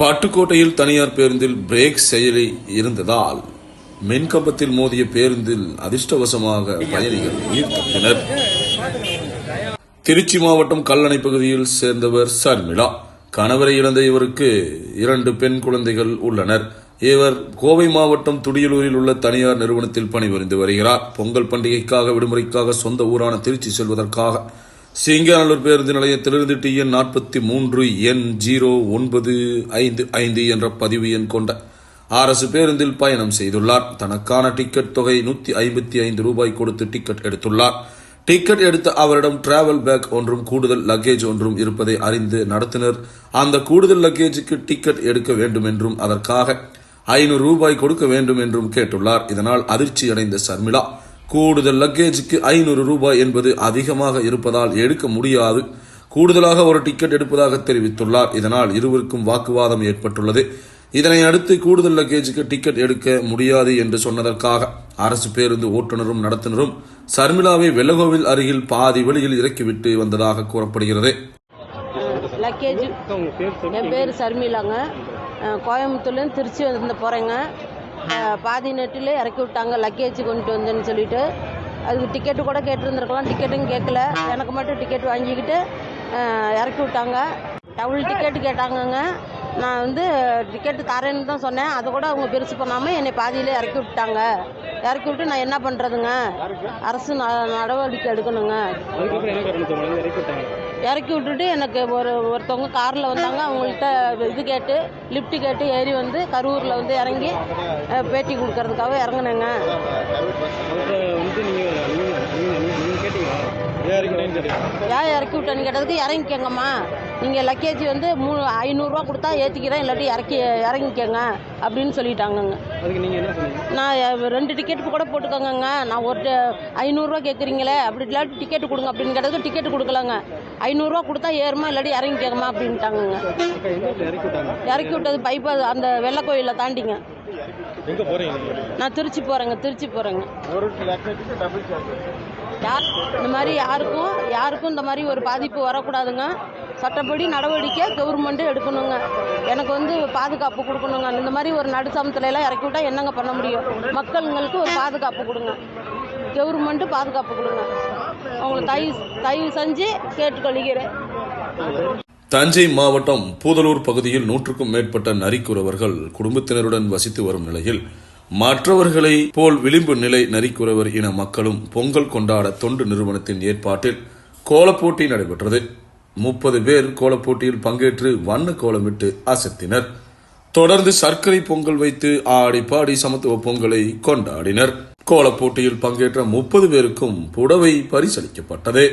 பட்டுக்கோட்டையில் தனியார் பேருந்தில் பிரேக் செயலி இருந்ததால் மின்கம்பத்தில் மோதிய பேருந்தில் அதிர்ஷ்டவசமாக பயணிகள் உயிர் தப்பினர் திருச்சி மாவட்டம் கல்லணை பகுதியில் சேர்ந்தவர் சர்மிளா கணவரை இழந்த இவருக்கு இரண்டு பெண் குழந்தைகள் உள்ளனர். இவர் கோவை மாவட்டம் துடியலூரில் உள்ள தனியார் நிறுவனத்தில் பணிபுரிந்து வருகிறார். பொங்கல் பண்டிகைக்காக விடுமுறைக்காக சொந்த ஊரான திருச்சி செல்வதற்காக சிங்கானல்லூர் பேருந்து நிலையத்திலிருந்து டி என் நாற்பத்தி மூன்று எண் ஜீரோ ஒன்பது ஐந்து ஐந்து என்ற பதிவு எண் கொண்ட அரசு பேருந்தில் பயணம் செய்துள்ளார். தனக்கான டிக்கெட் தொகை நூத்தி ஐம்பத்தி ஐந்து ரூபாய் கொடுத்து டிக்கெட் எடுத்துள்ளார். டிக்கெட் எடுத்த அவரிடம் டிராவல் பேக் ஒன்றும் கூடுதல் லக்கேஜ் ஒன்றும் இருப்பதை அறிந்து நடத்தினர். அந்த கூடுதல் லக்கேஜுக்கு டிக்கெட் எடுக்க வேண்டும் என்றும் அதற்காக ஐநூறு ரூபாய் கொடுக்க வேண்டும் என்றும் கேட்டுள்ளார். இதனால் அதிர்ச்சி அடைந்த சர்மிளா. கூடுதல் லக்கேஜுக்கு ஐநூறு ரூபாய் என்பது அதிகமாக இருப்பதால் எடுக்க முடியாது. கூடுதலாக ஒரு டிக்கெட் எடுப்பதாக தெரிவித்துள்ளார். இதனால் இருவருக்கும் வாக்குவாதம் ஏற்பட்டுள்ளது. இதனை அடுத்து கூடுதல் லக்கேஜுக்கு டிக்கெட் எடுக்க முடியாது என்று சொன்னதற்காக அரசு பேருந்து ஓட்டுநரும் நடத்துனரும் சர்மிளாவை வெள்ளகோவில் அருகில் பாதி வழியில் இறக்கிவிட்டு வந்ததாக கூறப்படுகிறது. லக்கேஜ் என் பேர் சர்மிளாங்க. கோயம்புத்தூர்லேருந்து திருச்சி வந்து போகிறேங்க பாதி நெட்டில் இறக்கி விட்டாங்க லக்கேஜ் கொண்டு வந்தேன்னு சொல்லிட்டு. அதுக்கு டிக்கெட்டு கூட கேட்டுருந்துருக்கலாம் டிக்கெட்டும் கேட்கல. எனக்கு மட்டும் டிக்கெட் வாங்கிக்கிட்டு இறக்கி விட்டாங்க. டபுள் டிக்கெட்டு கேட்டாங்கங்க. நான் வந்து டிக்கெட்டு தரேன்னு தான் சொன்னேன். அதை கூட அவங்க பெருசு பண்ணாமல் என்னை பாதியிலே இறக்கி விட்டாங்க இறக்கி விட்டு நான் என்ன பண்ணுறதுங்க அரசு ந- நடவடிக்கை எடுக்கணுங்க. இறக்கி விட்டுட்டு எனக்கு ஒரு ஒருத்தவங்க காரில் வந்தாங்க. அவங்கள்ட்ட இது கேட்டு லிஃப்ட் கேட்டு ஏறி வந்து கரூரில் வந்து இறங்கி பேட்டி கொடுக்கறதுக்காக இறங்கினேங்க. இறக்கி விட்டேன்னு ஏன் இறக்கி விட்டேன்னு கேட்டதுக்கு? இறங்கிக்கங்கம்மா. நீங்கள் லக்கேஜ் வந்து மூ ஐநூறுரூவா கொடுத்தா ஏற்றிக்கிறேன் இல்லாட்டி இறக்கி இறங்கிக்கங்க அப்படின்னு சொல்லிட்டாங்கங்க. அதுக்கு நீங்கள் என்ன சொன்னீங்க? நான் ரெண்டு டிக்கெட் கூட போட்டுக்கோங்கங்க. நான் ஒரு ஐநூறுரூவா கேட்குறீங்களே அப்படி இல்லாட்டி டிக்கெட் கொடுங்க அப்படின்னு கேட்டதுக்கு டிக்கெட் கொடுக்கலங்க. ஐநூறுரூவா கொடுத்தா ஏறுமா இல்லாட்டி இறங்கிக்கங்கம்மா அப்படின்ட்டாங்கங்க. இறக்கி விட்டது பைப்பு அந்த வெள்ளை கோயிலை தாண்டிங்க. நான் திருச்சி போகிறேங்க திருச்சி போகிறேங்க யார் இந்த மாதிரி யாருக்கும் யாருக்கும் இந்த மாதிரி ஒரு பாதிப்பு வரக்கூடாதுங்க. அதுபடி நடவடிக்கை கவர்மெண்ட்டு எடுக்கணுங்க. எனக்கு வந்து பாதுகாப்பு கொடுக்கணுங்க. இந்த மாதிரி ஒரு நடுசமத்துல எல்லாம் இறக்கி விட்டா என்னங்க பண்ண முடியும்? மக்களுங்களுக்கு ஒரு பாதுகாப்பு கொடுங்க. கவர்மெண்ட்டு பாதுகாப்பு கொடுங்க. அவங்களை தயவு தயவு செஞ்சு கேட்டுக்கொள்கிறேன். தஞ்சை மாவட்டம் பூதலூர் பகுதியில் நூற்றுக்கும் மேற்பட்ட நரிக்குறவர்கள் குடும்பத்தினருடன் வசித்து வரும் நிலையில் மற்றவர்களை போல் விளிம்பு நிலை நரிக்குறவர் இன மக்களும் பொங்கல் கொண்டாட தொண்டு நிறுவனத்தின் ஏற்பாட்டில் கோலப்போட்டி நடைபெற்றது. முப்பது பேர் கோலப்போட்டியில் பங்கேற்று வண்ண கோலமிட்டு அசத்தினர். தொடர்ந்து சர்க்கரை பொங்கல் வைத்து ஆடி பாடி சமத்துவ பொங்கலை கொண்டாடினர். கோலப்போட்டியில் பங்கேற்ற முப்பது பேருக்கும் புடவை பரிசளிக்கப்பட்டது.